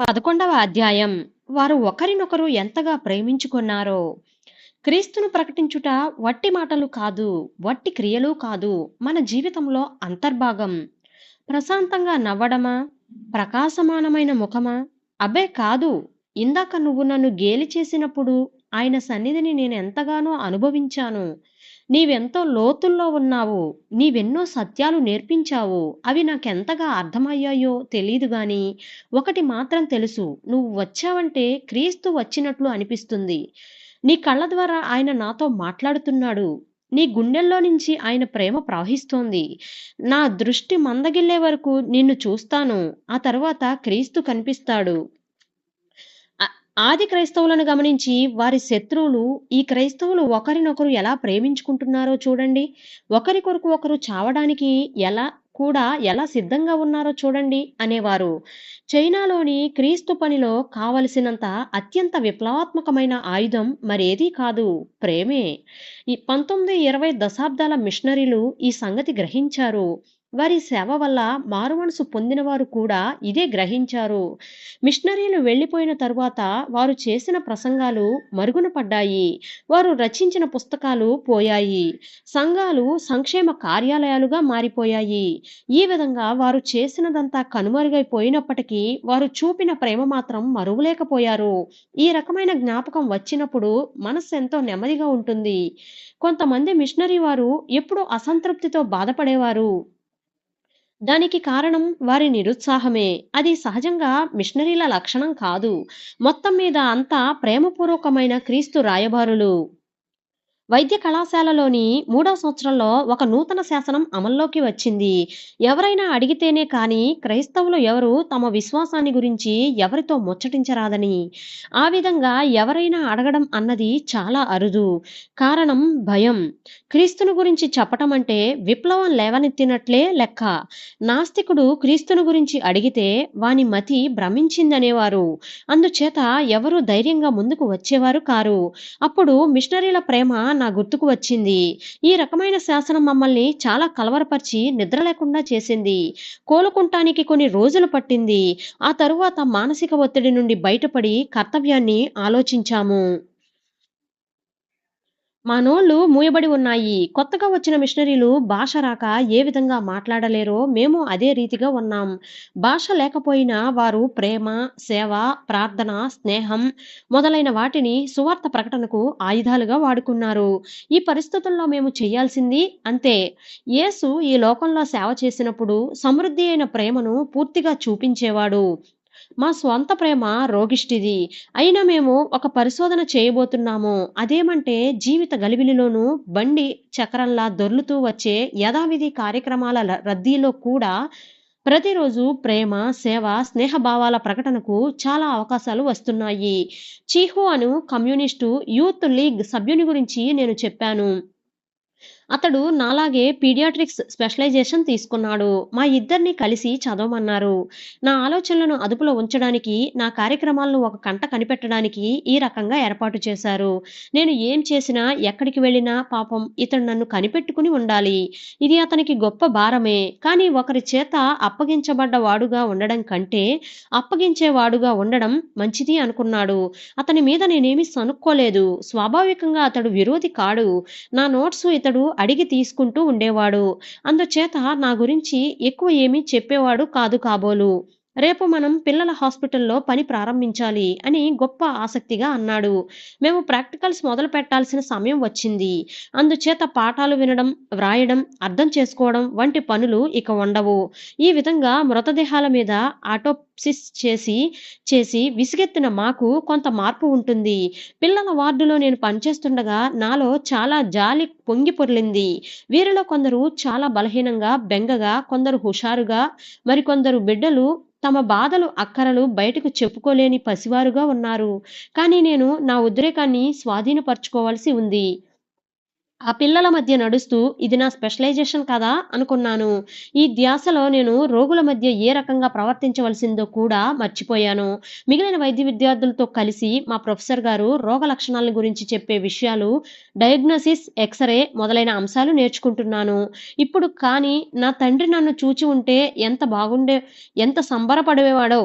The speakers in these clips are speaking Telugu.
పదకొండవ అధ్యాయం. వారు ఒకరినొకరు ఎంతగా ప్రేమించుకున్నారో. క్రీస్తును ప్రకటించుట వట్టి మాటలు కాదు వట్టి క్రియలు కాదు మన జీవితంలో అంతర్భాగం. ప్రశాంతంగా నవ్వడమా? ప్రకాశమానమైన ముఖమా? అబ్బే కాదు ఇందాక నువ్వు నన్ను గేలి చేసినప్పుడు ఆయన సన్నిధిని నేను ఎంతగానో అనుభవించాను. నీవెంతో లోతుల్లో ఉన్నావు నీవెన్నో సత్యాలు నేర్పించావు అవి నాకెంతగా అర్థమయ్యాయో తెలియదు గాని ఒకటి మాత్రం తెలుసు. నువ్వు వచ్చావంటే క్రీస్తు వచ్చినట్లు అనిపిస్తుంది. నీ కళ్ళ ద్వారా ఆయన నాతో మాట్లాడుతున్నాడు. నీ గుండెల్లో నుంచి ఆయన ప్రేమ ప్రవహిస్తోంది. నా దృష్టి మందగిల్లే వరకు నిన్ను చూస్తాను. ఆ తర్వాత క్రీస్తు కనిపిస్తాడు. ఆది క్రైస్తవులను గమనించి వారి శత్రువులు ఈ క్రైస్తవులు ఒకరినొకరు ఎలా ప్రేమించుకుంటున్నారో చూడండి. ఒకరి కొరకు ఒకరు చావడానికి ఎలా కూడా ఎలా సిద్ధంగా ఉన్నారో చూడండి అనేవారు. చైనాలోని క్రీస్తు పనిలో కావలసినంత అత్యంత విప్లవాత్మకమైన ఆయుధం మరేదీ కాదు ప్రేమే. ఈ పంతొమ్మిది ఇరవై దశాబ్దాల మిషనరీలు ఈ సంగతి గ్రహించారు. వారి సేవ వల్ల మారుమనసు పొందినవారు కూడా ఇదే గ్రహించారు. మిషనరీలు వెళ్ళిపోయిన తరువాత వారు చేసిన ప్రసంగాలు మరుగున పడ్డాయి. వారు రచించిన పుస్తకాలు పోయాయి. సంఘాలు సంక్షేమ కార్యాలయాలుగా మారిపోయాయి. ఈ విధంగా వారు చేసినదంతా కనుమరుగైపోయినప్పటికీ వారు చూపిన ప్రేమ మాత్రం మరువలేకపోయారు. ఈ రకమైన జ్ఞాపకం వచ్చినప్పుడు మనస్సు ఎంతో నెమ్మదిగా ఉంటుంది. కొంతమంది మిషనరీ వారు ఎప్పుడూ అసంతృప్తితో బాధపడేవారు. దానికి కారణం వారి నిరుత్సాహమే. అది సహజంగా మిషనరీల లక్షణం కాదు. మొత్తం మీద అంతా ప్రేమపూర్వకమైన క్రీస్తు రాయబారులు. వైద్య కళాశాలలోని మూడవ సంవత్సరంలో ఒక నూతన శాసనం అమల్లోకి వచ్చింది. ఎవరైనా అడిగితేనే కానీ క్రైస్తవులు ఎవరు తమ విశ్వాసాన్ని గురించి ఎవరితో ముచ్చటించరాదని. ఆ విధంగా ఎవరైనా అడగడం అన్నది చాలా అరుదు. కారణం భయం. క్రీస్తును గురించి చెప్పటం అంటే విప్లవం లేవనెత్తినట్లే లెక్క. నాస్తికుడు క్రీస్తును గురించి అడిగితే వాని మతి భ్రమించిందనేవారు. అందుచేత ఎవరు ధైర్యంగా ముందుకు వచ్చేవారు కారు. అప్పుడు మిషనరీల ప్రేమ నా గుర్తుకు వచ్చింది. ఈ రకమైన శాసనం మమ్మల్ని చాలా కలవరపరిచి నిద్ర లేకుండా చేసింది. కోలుకుంటానికి కొన్ని రోజులు పట్టింది. ఆ తరువాత మానసిక ఒత్తిడి నుండి బయటపడి కర్తవ్యాన్ని ఆలోచించాము. మా నోళ్ళు మూయబడి ఉన్నాయి. కొత్తగా వచ్చిన మిషనరీలు భాష రాక ఏ విధంగా మాట్లాడలేరో మేము అదే రీతిగా ఉన్నాం. భాష లేకపోయినా వారు ప్రేమ సేవ ప్రార్థన స్నేహం మొదలైన వాటిని సువార్త ప్రకటనకు ఆయుధాలుగా వాడుకున్నారు. ఈ పరిస్థితుల్లో మేము చేయాల్సింది అంతే. యేసు ఈ లోకంలో సేవ చేసినప్పుడు సమృద్ధి అయిన ప్రేమను పూర్తిగా చూపించేవాడు. మా స్వంత ప్రేమ రోగిష్టిది. అయినా మేము ఒక పరిశోధన చేయబోతున్నాము. అదేమంటే జీవిత గలిబిలిలోనూ బండి చక్రంలా దొర్లుతూ వచ్చే యథావిధి కార్యక్రమాల రద్దీలో కూడా ప్రతిరోజు ప్రేమ సేవ స్నేహభావాల ప్రకటనకు చాలా అవకాశాలు వస్తున్నాయి. చీహు అను కమ్యూనిస్టు యూత్ లీగ్ సభ్యుని గురించి నేను చెప్పాను. అతడు నాలాగే పీడియాట్రిక్స్ స్పెషలైజేషన్ తీసుకున్నాడు. మా ఇద్దరిని కలిసి చదవమన్నారు. నా ఆలోచనలను అదుపులో ఉంచడానికి నా కార్యక్రమాలను ఒక కంట కనిపెట్టడానికి ఈ రకంగా ఏర్పాటు చేశారు. నేను ఏం చేసినా ఎక్కడికి వెళ్ళినా పాపం ఇతడు నన్ను కనిపెట్టుకుని ఉండాలి. ఇది అతనికి గొప్ప భారమే. కానీ ఒకరి చేత అప్పగించబడ్డ వాడుగా ఉండడం కంటే అప్పగించేవాడుగా ఉండడం మంచిది అనుకున్నాడు. అతని మీద నేనేమి సనుక్కోలేదు స్వాభావికంగా అతడు విరోధి కాడు. నా నోట్స్ ఇతడు అడిగి తీసుకుంటూ ఉండేవాడు. అందుచేత నా గురించి ఎక్కువ ఏమీ చెప్పేవాడు కాదు కాబోలు. రేపు మనం పిల్లల హాస్పిటల్లో పని ప్రారంభించాలి అని గొప్ప ఆసక్తిగా అన్నాడు. మేము ప్రాక్టికల్స్ మొదలు పెట్టాల్సిన సమయం వచ్చింది. అందుచేత పాఠాలు వినడం వ్రాయడం అర్థం చేసుకోవడం వంటి పనులు ఇక ఉండవు ఈ విధంగా మృతదేహాల మీద ఆటోప్సిస్ చేసి చేసి విసిగెత్తిన మాకు కొంత మార్పు ఉంటుంది. పిల్లల వార్డులో నేను పనిచేస్తుండగా నాలో చాలా జాలి పొంగి పొర్లింది. వీరిలో కొందరు చాలా బలహీనంగా బెంగగా కొందరు హుషారుగా మరికొందరు బిడ్డలు తమ బాధలు అక్కరలు బయటకు చెప్పుకోలేని పసివారుగా ఉన్నారు. కానీ నేను నా ఉద్రేకాన్ని స్వాధీనపరచుకోవాల్సి ఉంది. ఆ పిల్లల మధ్య నడుస్తూ ఇది నా స్పెషలైజేషన్ కదా అనుకున్నాను. ఈ ధ్యాసలో నేను రోగుల మధ్య ఏ రకంగా ప్రవర్తించవలసిందో కూడా మర్చిపోయాను. మిగిలిన వైద్య విద్యార్థులతో కలిసి మా ప్రొఫెసర్ గారు రోగ లక్షణాల గురించి చెప్పే విషయాలు డయాగ్నోసిస్ ఎక్స్రే మొదలైన అంశాలు నేర్చుకుంటున్నాను. ఇప్పుడు కానీ నా తండ్రి నన్ను చూచి ఉంటే ఎంత బాగుండే ఎంత సంబరపడేవాడో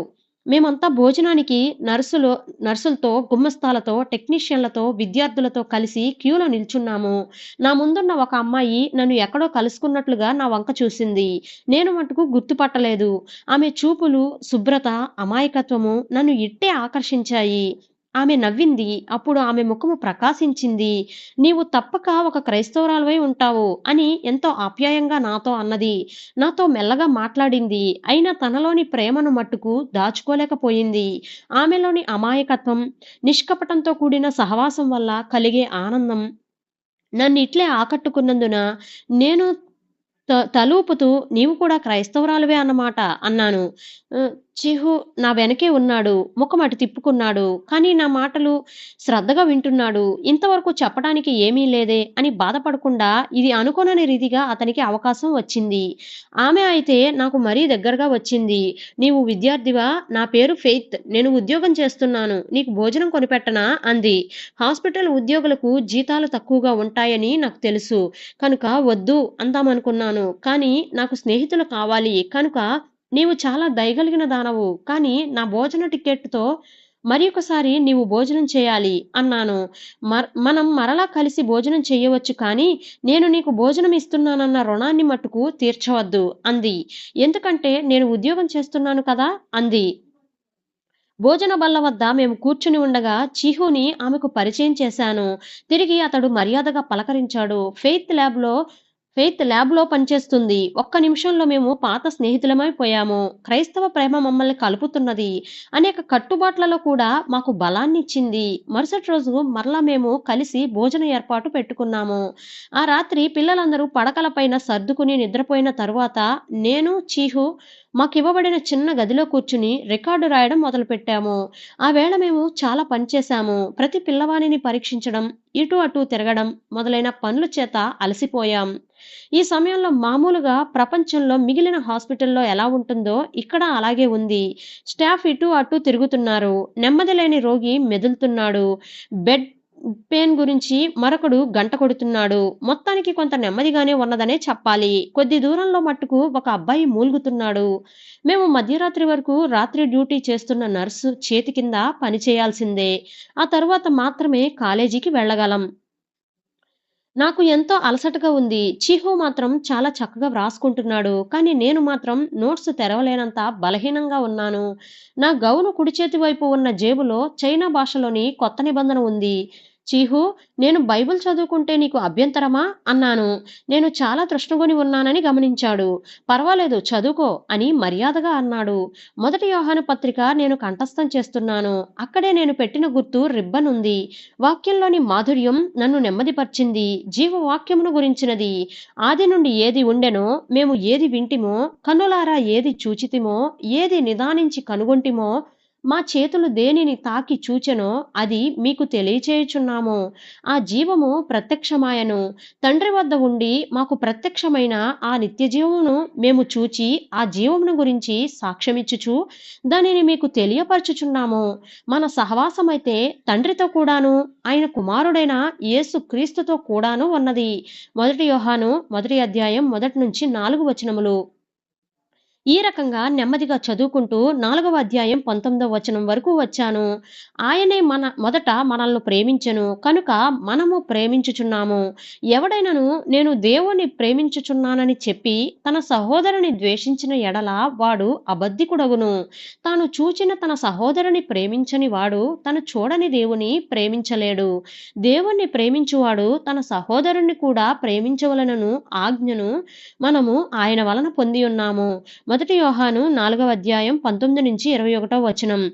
మేమంతా భోజనానికి నర్సులు నర్సులతో గుమ్మస్తాలతో టెక్నీషియన్లతో విద్యార్థులతో కలిసి క్యూలో నిల్చున్నాము. నా ముందున్న ఒక అమ్మాయి నన్ను ఎక్కడో కలుసుకున్నట్లుగా నా వంక చూసింది. నేను మటుకు గుర్తుపట్టలేదు. ఆమె చూపులు శుభ్రత అమాయకత్వము నన్ను ఇట్టే ఆకర్షించాయి. ఆమె నవ్వింది. అప్పుడు ఆమె ముఖము ప్రకాశించింది. నీవు తప్పక ఒక క్రైస్తవురాలువై ఉంటావు అని ఎంతో ఆప్యాయంగా నాతో అన్నది. నాతో మెల్లగా మాట్లాడింది. అయినా తనలోని ప్రేమను మట్టుకు దాచుకోలేకపోయింది. ఆమెలోని అమాయకత్వం నిష్కపటంతో కూడిన సహవాసం వల్ల కలిగే ఆనందం నన్ను ఇట్లే ఆకట్టుకున్నందున నేను త- తలూపుతూ నీవు కూడా క్రైస్తవురాలువే అన్నమాట అన్నాను. చిహు నా వెనకే ఉన్నాడు ముఖం అటు తిప్పుకున్నాడు కానీ నా మాటలు శ్రద్ధగా వింటున్నాడు. ఇంతవరకు చెప్పడానికి ఏమీ లేదే అని బాధపడకుండా ఇది అనుకోనని రీతిగా అతనికి అవకాశం వచ్చింది. ఆమె అయితే నాకు మరీ దగ్గరగా వచ్చింది. నీవు విద్యార్థివా? నా పేరు ఫెయిత్. నేను ఉద్యోగం చేస్తున్నాను. నీకు భోజనం కొనిపెట్టనా? అంది. హాస్పిటల్ ఉద్యోగులకు జీతాలు తక్కువగా ఉంటాయని నాకు తెలుసు. కనుక వద్దు అందామనుకున్నాను. కానీ నాకు స్నేహితులు కావాలి. కనుక నీవు చాలా దయగలిగిన దానవు. కానీ నా భోజన టికెట్తో మరి ఒకసారి నీవు భోజనం చేయాలి అన్నాను. మర్ మనం మరలా కలిసి భోజనం చేయవచ్చు కానీ నేను నీకు భోజనం ఇస్తున్నానన్న రుణాన్ని మట్టుకు తీర్చవద్దు అంది. ఎందుకంటే నేను ఉద్యోగం చేస్తున్నాను కదా అంది. భోజన బల్ల వద్ద మేము కూర్చుని ఉండగా చీహుని ఆమెకు పరిచయం చేశాను. తిరిగి అతడు మర్యాదగా పలకరించాడు. ఫెయిత్ ల్యాబ్లో ఫెయిత్ ల్యాబ్లో పనిచేస్తుంది. ఒక్క నిమిషంలో మేము పాత స్నేహితులమైపోయాము క్రైస్తవ ప్రేమ మమ్మల్ని కలుపుతున్నది. అనేక కట్టుబాట్లలో కూడా మాకు బలాన్ని ఇచ్చింది. మరుసటి రోజు మరలా మేము కలిసి భోజన ఏర్పాటు పెట్టుకున్నాము. ఆ రాత్రి పిల్లలందరూ పడకలపైన సర్దుకుని నిద్రపోయిన తరువాత నేను చీహు మాకు ఇవ్వబడిన చిన్న గదిలో కూర్చుని రికార్డు రాయడం మొదలుపెట్టాము. ఆ వేళ మేము చాలా పనిచేశాము ప్రతి పిల్లవాణిని పరీక్షించడం ఇటు అటు తిరగడం మొదలైన పనుల చేత అలసిపోయాం. ఈ సమయంలో మామూలుగా ప్రపంచంలో మిగిలిన హాస్పిటల్లో ఎలా ఉంటుందో ఇక్కడ అలాగే ఉంది. స్టాఫ్ ఇటు అటు తిరుగుతున్నారు. నెమ్మది లేని రోగి మెదులుతున్నాడు. బెడ్ పెయిన్ గురించి మరొకడు గంట కొడుతున్నాడు. మొత్తానికి కొంత నెమ్మదిగానే ఉన్నదనే చెప్పాలి. కొద్ది దూరంలో మట్టుకు ఒక అబ్బాయి మూలుగుతున్నాడు. మేము మధ్యరాత్రి వరకు రాత్రి డ్యూటీ చేస్తున్న నర్సు చేతి కింద పని చేయాల్సిందే. ఆ తర్వాత మాత్రమే కాలేజీకి వెళ్ళగలం. నాకు ఎంతో అలసటగా ఉంది. చీహు మాత్రం చాలా చక్కగా వ్రాసుకుంటున్నాడు. కానీ నేను మాత్రం నోట్స్ తెరవలేనంత బలహీనంగా ఉన్నాను. నా గౌను కుడి చేతి వైపు ఉన్న జేబులో చైనా భాషలోని కొత్త నిబంధన ఉంది. చీహు నేను బైబిల్ చదువుకుంటే నీకు అభ్యంతరమా? అన్నాను. నేను చాలా తృష్ణగొని ఉన్నానని గమనించాడు. పర్వాలేదు చదువుకో అని మర్యాదగా అన్నాడు. మొదటి యోహాను పత్రిక నేను కంఠస్థం చేస్తున్నాను. అక్కడే నేను పెట్టిన గుర్తు రిబ్బన్ ఉంది వాక్యంలోని మాధుర్యం నన్ను నెమ్మదిపరిచింది. జీవవాక్యమును గురించినది. ఆది నుండి ఏది ఉండెనో మేము ఏది వింటిమో కన్నులారా ఏది చూచితిమో ఏది నిదానించి కనుగొంటిమో మా చేతులు దేనిని తాకి చూచెనో అది మీకు తెలియచేయుచున్నాము. ఆ జీవము ప్రత్యక్షమాయను. తండ్రి వద్ద ఉండి మాకు ప్రత్యక్షమైన ఆ నిత్య జీవమును మేము చూచి ఆ జీవమును గురించి సాక్ష్యమిచ్చుచు దానిని మీకు తెలియపరచుచున్నాము. మన సహవాసమైతే తండ్రితో కూడాను ఆయన కుమారుడైన యేసు క్రీస్తుతో కూడాను ఉన్నది. మొదటి యోహాను మొదటి అధ్యాయం మొదటి నుంచి నాలుగు వచనములు. ఈ రకంగా నెమ్మదిగా చదువుకుంటూ నాలుగవ అధ్యాయం పంతొమ్మిదవ వచనం వరకు వచ్చాను. ఆయనే మన మొదట మనల్ని ప్రేమించెను కనుక మనము ప్రేమించుచున్నాము. ఎవడైనను నేను దేవుణ్ణి ప్రేమించుచున్నానని చెప్పి తన సహోదరుని ద్వేషించిన ఎడల వాడు అబద్ధికుడగును. తాను చూచిన తన సహోదరుని ప్రేమించని వాడు తను చూడని దేవుని ప్రేమించలేడు. దేవుణ్ణి ప్రేమించువాడు తన సహోదరుణ్ణి కూడా ప్రేమించవలనను ఆజ్ఞను మనము ఆయన వలన పొంది ఉన్నాము. మొదటి యోహాను నాలుగవ అధ్యాయం పంతొమ్మిది నుంచి ఇరవై ఒకటో వచనం.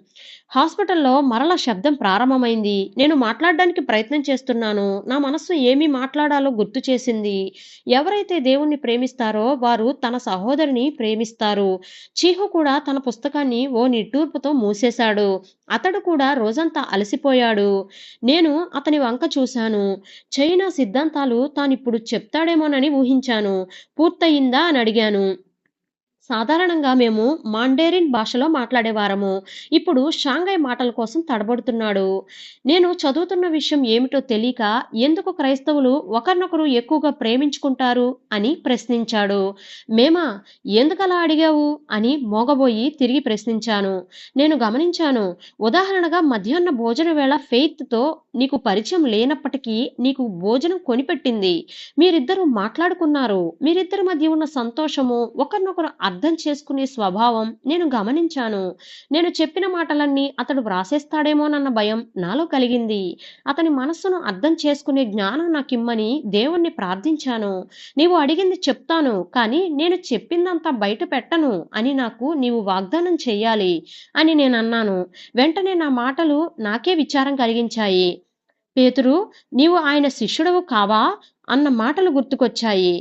హాస్పిటల్లో మరల శబ్దం ప్రారంభమైంది. నేను మాట్లాడడానికి ప్రయత్నం చేస్తున్నాను. నా మనస్సు ఏమి మాట్లాడాలో గుర్తు చేసింది. ఎవరైతే దేవుణ్ణి ప్రేమిస్తారో వారు తన సహోదరిని ప్రేమిస్తారు. చీహు కూడా తన పుస్తకాన్ని ఓ నిట్టూర్పుతో మూసేశాడు. అతడు కూడా రోజంతా అలసిపోయాడు. నేను అతని వంక చూశాను. చైనా సిద్ధాంతాలు తానిప్పుడు చెప్తాడేమోనని ఊహించాను. పూర్తయిందా అని అడిగాను. సాధారణంగా మేము మాండేరిన్ భాషలో మాట్లాడేవారము. ఇప్పుడు షాంఘై మాటల కోసం తడబడుతున్నాడు. నేను చదువుతున్న విషయం ఏమిటో తెలియక ఎందుకు క్రైస్తవులు ఒకరినొకరు ఎక్కువగా ప్రేమించుకుంటారు అని ప్రశ్నించాడు. మేమా ఎందుకలా అడిగావు? అని మోగబోయి తిరిగి ప్రశ్నించాను. నేను గమనించాను ఉదాహరణగా మధ్యాహ్న భోజన వేళ ఫెయిత్తో నీకు పరిచయం లేనప్పటికీ నీకు భోజనం కొనిపెట్టింది. మీరిద్దరూ మాట్లాడుకున్నారు. మీరిద్దరి మధ్య ఉన్న సంతోషము ఒకరినొకరు అర్థం అర్థం చేసుకునే స్వభావం నేను గమనించాను. నేను చెప్పిన మాటలన్నీ అతడు వ్రాసేస్తాడేమోనన్న భయం నాలో కలిగింది. అతని మనస్సును అర్థం చేసుకునే జ్ఞానం నాకిమ్మని దేవుణ్ణి ప్రార్థించాను. నీవు అడిగింది చెప్తాను కానీ నేను చెప్పిందంతా బయట పెట్టను అని నాకు నీవు వాగ్దానం చెయ్యాలి అని నేను అన్నాను వెంటనే నా మాటలు నాకే విచారం కలిగించాయి. పేతురు నీవు ఆయన శిష్యుడవు కావా? అన్న మాటలు గుర్తుకొచ్చాయి.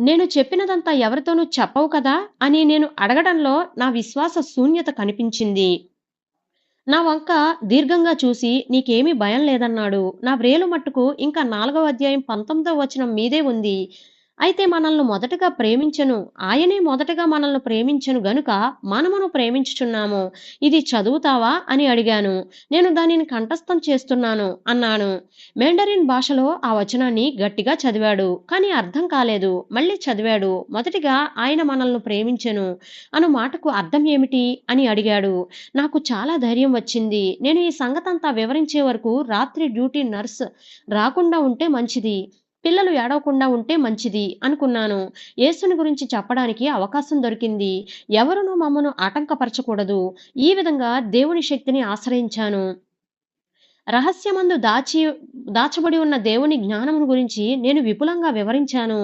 నేను చెప్పినదంతా ఎవరితోనూ చెప్పవు కదా అని నేను అడగడంలో నా విశ్వాస శూన్యత కనిపించింది. నా వంక దీర్ఘంగా చూసి నీకేమీ భయం లేదన్నాడు. నా వ్రేలు మట్టుకు ఇంకా నాలుగవ అధ్యాయం పంతొమ్మిదవ వచనం మీదే ఉంది. అయితే మనల్ని మొదటగా ప్రేమించను. ఆయనే మొదటగా మనల్ని ప్రేమించను గనుక మనమును ప్రేమించుచున్నాము. ఇది చదువుతావా? అని అడిగాను. నేను దానిని కంఠస్థం చేస్తున్నాను అన్నాను. మెండరిన్ భాషలో ఆ వచనాన్ని గట్టిగా చదివాడు. కానీ అర్థం కాలేదు. మళ్ళీ చదివాడు. మొదటిగా ఆయన మనల్ని ప్రేమించను. అను మాటకు అర్థం ఏమిటి? అని అడిగాడు. నాకు చాలా ధైర్యం వచ్చింది. నేను ఈ సంగతంతా వివరించే వరకు రాత్రి డ్యూటీ నర్స్ రాకుండా ఉంటే మంచిది. పిల్లలు ఏడవకుండా ఉంటే మంచిది అనుకున్నాను. యేసుని గురించి చెప్పడానికి అవకాశం దొరికింది. ఎవరునూ మమ్మను ఆటంకపరచకూడదు. ఈ విధంగా దేవుని శక్తిని ఆశ్రయించాను. రహస్యమందు దాచి దాచబడి ఉన్న దేవుని జ్ఞానమును గురించి నేను విపులంగా వివరించాను.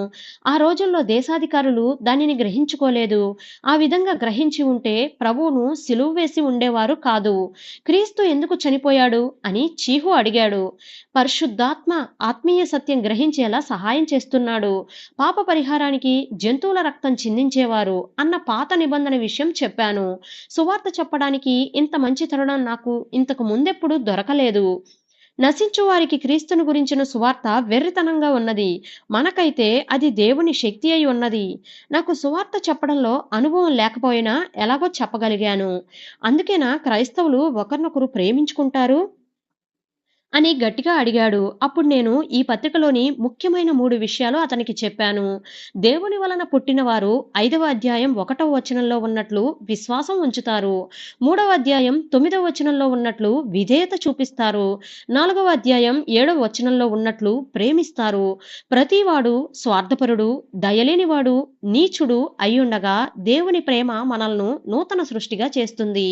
ఆ రోజుల్లో దేశాధికారులు దానిని గ్రహించుకోలేదు. ఆ విధంగా గ్రహించి ఉంటే ప్రభువును సిలువ వేసి ఉండేవారు కాదు. క్రీస్తు ఎందుకు చనిపోయాడు అని చీహు అడిగాడు. పరిశుద్ధాత్మ ఆత్మీయ సత్యం గ్రహించేలా సహాయం చేస్తున్నాడు. పాప పరిహారానికి జంతువుల రక్తం చిందించేవారు అన్న పాత నిబంధన విషయం చెప్పాను. సువార్త చెప్పడానికి ఇంత మంచి తరుణం నాకు ఇంతకు ముందెప్పుడు దొరకలేదు. నశించు వారికి క్రీస్తును గురించిన సువార్త వెర్రితనంగా ఉన్నది. మనకైతే అది దేవుని శక్తి అయి ఉన్నది. నాకు సువార్త చెప్పడంలో అనుభవం లేకపోయినా ఎలాగో చెప్పగలిగాను. అందుకేనా క్రైస్తవులు ఒకరినొకరు ప్రేమించుకుంటారు? అని గట్టిగా అడిగాడు. అప్పుడు నేను ఈ పత్రికలోని ముఖ్యమైన మూడు విషయాలు అతనికి చెప్పాను. దేవుని వలన పుట్టినవారు ఐదవ అధ్యాయం ఒకటవ వచనంలో ఉన్నట్లు విశ్వాసం ఉంచుతారు. మూడవ అధ్యాయం తొమ్మిదవ వచనంలో ఉన్నట్లు విధేయత చూపిస్తారు. నాలుగవ అధ్యాయం ఏడవ వచనంలో ఉన్నట్లు ప్రేమిస్తారు. ప్రతివాడు స్వార్థపరుడు దయలేనివాడు నీచుడు అయ్యుండగా దేవుని ప్రేమ మనల్ని నూతన సృష్టిగా చేస్తుంది.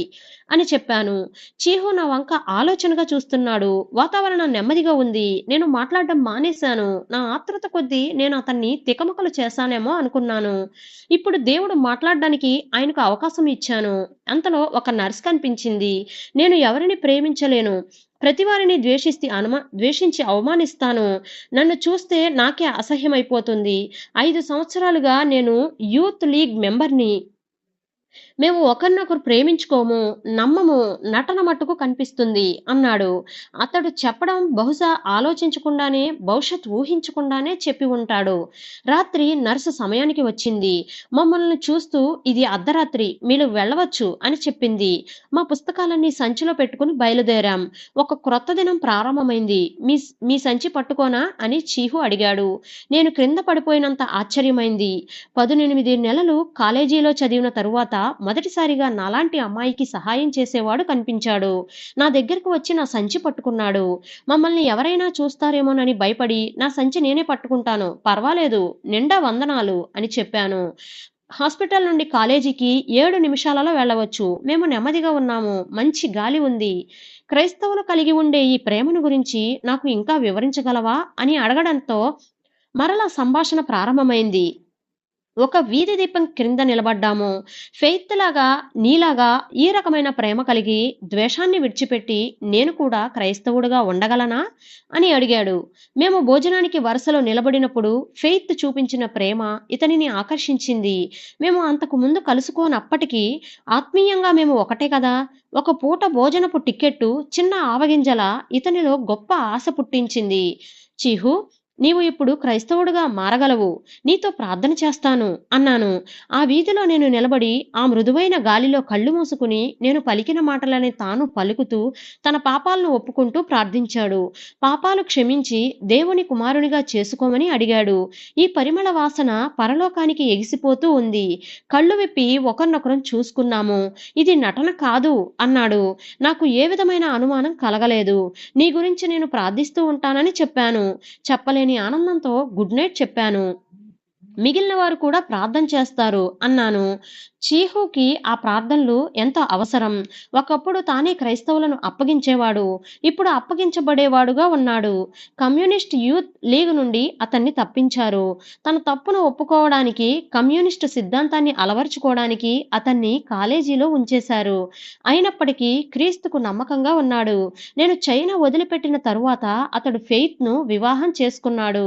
అని చెప్పాను. చీహో నా వంక ఆలోచనగా చూస్తున్నాడు. వాతావరణం నెమ్మదిగా ఉంది. నేను మాట్లాడడం మానేశాను. నా ఆత్రుత కొద్దీ నేను అతన్ని తికమకలు చేశానేమో అనుకున్నాను. ఇప్పుడు దేవుడు మాట్లాడడానికి ఆయనకు అవకాశం ఇచ్చాను. అంతలో ఒక నర్స్ కనిపించింది. నేను ఎవరిని ప్రేమించలేను. ప్రతివారిని ద్వేషిస్తే అనుమా ద్వేషించి అవమానిస్తాను. నన్ను చూస్తే నాకే అసహ్యమైపోతుంది. ఐదు సంవత్సరాలుగా నేను యూత్ లీగ్ మెంబర్ని. మేము ఒకరినొకరు ప్రేమించుకోము నమ్మము నటన మట్టుకు కనిపిస్తుంది అన్నాడు. అతడు చెప్పడం బహుశా ఆలోచించకుండానే భవిష్యత్ ఊహించకుండానే చెప్పి ఉంటాడు. రాత్రి నర్సు సమయానికి వచ్చింది. మమ్మల్ని చూస్తూ ఇది అర్ధరాత్రి మీరు వెళ్ళవచ్చు అని చెప్పింది. మా పుస్తకాలన్నీ సంచిలో పెట్టుకుని బయలుదేరాం. ఒక క్రొత్త దినం ప్రారంభమైంది. మీ మీ సంచి పట్టుకోనా అని చీహు అడిగాడు. నేను క్రింద పడిపోయినంత ఆశ్చర్యమైంది. పదునెనిమిది నెలలు కాలేజీలో చదివిన తరువాత మొదటిసారిగా నాలాంటి అమ్మాయికి సహాయం చేసేవాడు కనిపించాడు. నా దగ్గరకు వచ్చి నా సంచి పట్టుకున్నాడు. మమ్మల్ని ఎవరైనా చూస్తారేమోనని భయపడి నా సంచి నేనే పట్టుకుంటాను. పర్వాలేదు నిండా వందనాలు అని చెప్పాను. హాస్పిటల్ నుండి కాలేజీకి ఏడు నిమిషాలలో వెళ్ళవచ్చు. మేము నెమ్మదిగా ఉన్నాము. మంచి గాలి ఉంది. క్రైస్తవులు కలిగి ఉండే ఈ ప్రేమను గురించి నాకు ఇంకా వివరించగలవా అని అడగడంతో మరలా సంభాషణ ప్రారంభమైంది. ఒక వీధి దీపం క్రింద నిలబడ్డాము. ఫెయిత్ లాగా నీలాగా ఈ రకమైన ప్రేమ కలిగి ద్వేషాన్ని విడిచిపెట్టి నేను కూడా క్రైస్తవుడుగా ఉండగలనా? అని అడిగాడు. మేము భోజనానికి వరుసలో నిలబడినప్పుడు ఫెయిత్ చూపించిన ప్రేమ ఇతనిని ఆకర్షించింది. మేము అంతకు ముందు కలుసుకోనప్పటికీ ఆత్మీయంగా మేము ఒకటే కదా? ఒక పూట భోజనపు టిక్కెట్టు చిన్న ఆవగింజల ఇతనిలో గొప్ప ఆశ పుట్టించింది. చిహు నీవు ఇప్పుడు క్రైస్తవుడుగా మారగలవు. నీతో ప్రార్థన చేస్తాను అన్నాను. ఆ వీధిలో నేను నిలబడి ఆ మృదువైన గాలిలో కళ్ళు మూసుకుని నేను పలికిన మాటలని తాను పలుకుతూ తన పాపాలను ఒప్పుకుంటూ ప్రార్థించాడు. పాపాలు క్షమించి దేవుని కుమారునిగా చేసుకోమని అడిగాడు. ఈ పరిమళ వాసన పరలోకానికి ఎగిసిపోతూ ఉంది. కళ్ళు విప్పి ఒకరినొకరం చూసుకున్నాము. ఇది నటన కాదు అన్నాడు. నాకు ఏ విధమైన అనుమానం కలగలేదు. నీ గురించి నేను ప్రార్థిస్తూ ఉంటానని చెప్పాను. లేని ఆనందంతో గుడ్ నైట్ చెప్పాను. మిగిలిన వారు కూడా ప్రార్థన చేస్తారు అన్నాను. చీహుకి ఆ ప్రార్థనలు ఎంతో అవసరం? ఒకప్పుడు తానే క్రైస్తవులను అప్పగించేవాడు ఇప్పుడు అప్పగించబడేవాడుగా ఉన్నాడు. కమ్యూనిస్ట్ యూత్ లీగ్ నుండి అతన్ని తప్పించారు. తన తప్పును ఒప్పుకోవడానికి కమ్యూనిస్ట్ సిద్ధాంతాన్ని అలవర్చుకోవడానికి అతన్ని కాలేజీలో ఉంచేశారు. అయినప్పటికీ క్రీస్తుకు నమ్మకంగా ఉన్నాడు. నేను చైనా వదిలిపెట్టిన తరువాత అతడు ఫెయిత్ను వివాహం చేసుకున్నాడు.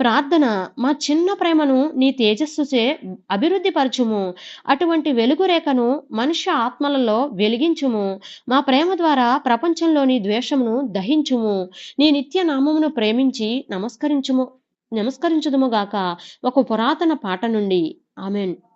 ప్రార్థన మా చిన్న ప్రేమను నీ తేజస్సుచే అభివృద్ధి పరచుము అటువంటి వెలుగు రేఖను మనుష్య ఆత్మలలో వెలిగించుము. మా ప్రేమ ద్వారా ప్రపంచంలోని ద్వేషమును దహించుము. నీ నిత్య నామమును ప్రేమించి నమస్కరించుము నమస్కరించుదుముగాక ఒక పురాతన పాట నుండి. ఆమెన్.